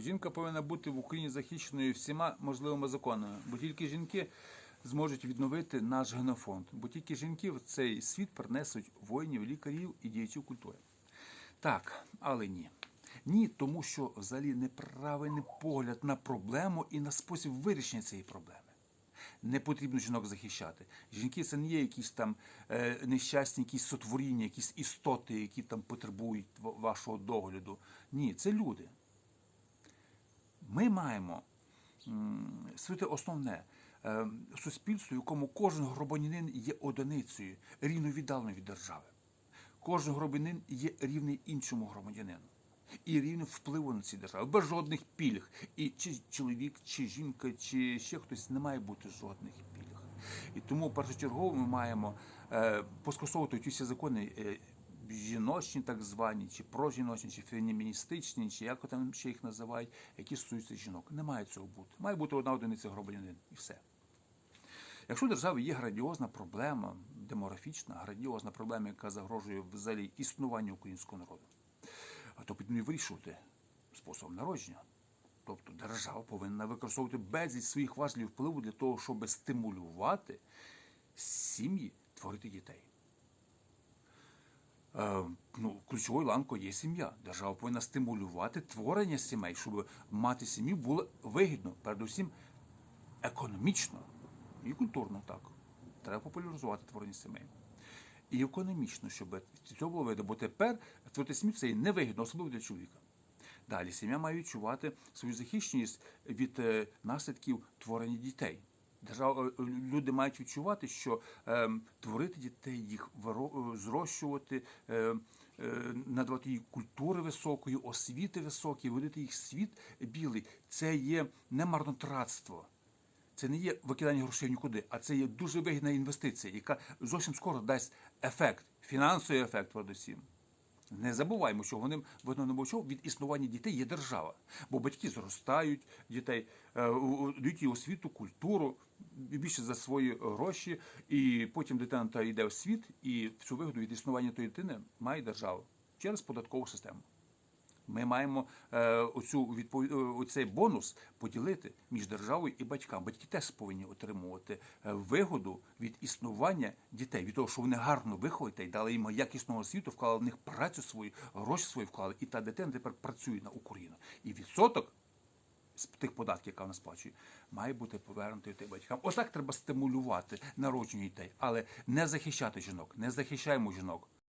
Жінка повинна бути в Україні захищеною всіма можливими законами, бо тільки жінки зможуть відновити наш генофонд, бо тільки жінки в цей світ принесуть воїнів, лікарів і діячів культури. Так, але ні. Ні, тому що взагалі неправильний погляд на проблему і на спосіб вирішення цієї проблеми. Не потрібно жінок захищати. Жінки це не є якісь там е, нещасні, якісь сотворіння, якісь істоти, які там потребують вашого догляду. Ні, це люди. Ми маємо м, свити основне е, суспільство, в якому кожен громадянин є одиницею, рівно віддаленою від держави. Кожен громадянин є рівний іншому громадянину. І рівним впливу на ці держави, без жодних пільг. І чи чоловік, чи жінка, чи ще хтось не має бути жодних пільг. І тому першочергово ми маємо е, поскасовувати ті всі закони е, жіночні, так звані, чи прожіночні, чи феміністичні, чи як там ще їх називають, які стосуються жінок. Не має цього бути. Має бути одна одиниця громадянин і все. Якщо в державі є градіозна проблема, демографічна, градіозна проблема, яка загрожує взагалі існуванню українського народу, то потрібно вирішувати способом народження. Тобто держава повинна використовувати безліч своїх важливих впливу для того, щоб стимулювати сім'ї творити дітей. Е, ну, ключовою ланкою є сім'я. Держава повинна стимулювати творення сімей, щоб мати сім'ю було вигідно, передусім економічно і культурно так. Треба популяризувати творення сімей. І економічно, щоб цього було видно, бо тепер творити сім'ю це є невигідно, особливо для чоловіка. Далі сім'я має відчувати свою захищеність від е, наслідків творення дітей. Держава, е, люди мають відчувати, що е, творити дітей, їх е, зрощувати, е, е, надавати їй культури високої, освіти високої, водити їх світ білий. Це є не марнотратство. Це не є викидання грошей нікуди, а це є дуже вигідна інвестиція, яка зовсім скоро дасть ефект, фінансовий ефект передусім. Не забуваємо, що вони в не обов'язково від існування дітей є держава. Бо батьки зростають дітей, е, дають їй освіту, культуру більше за свої гроші, і потім дитина та йде в світ, і всю вигоду від існування тої дитини має держава через податкову систему. Ми маємо е, оцю відпов... е, оцей бонус поділити між державою і батьками. Батьки теж повинні отримувати е, вигоду від існування дітей, від того, що вони гарно виховали дітей, дали їм якісного освіту, вклали в них працю свою, гроші свої вклали, і та дитина тепер працює на Україну. І відсоток з тих податків, яка вона сплачує, має бути повернутий тим батькам. Отак треба стимулювати народження дітей, але не захищати жінок, не захищаємо жінок.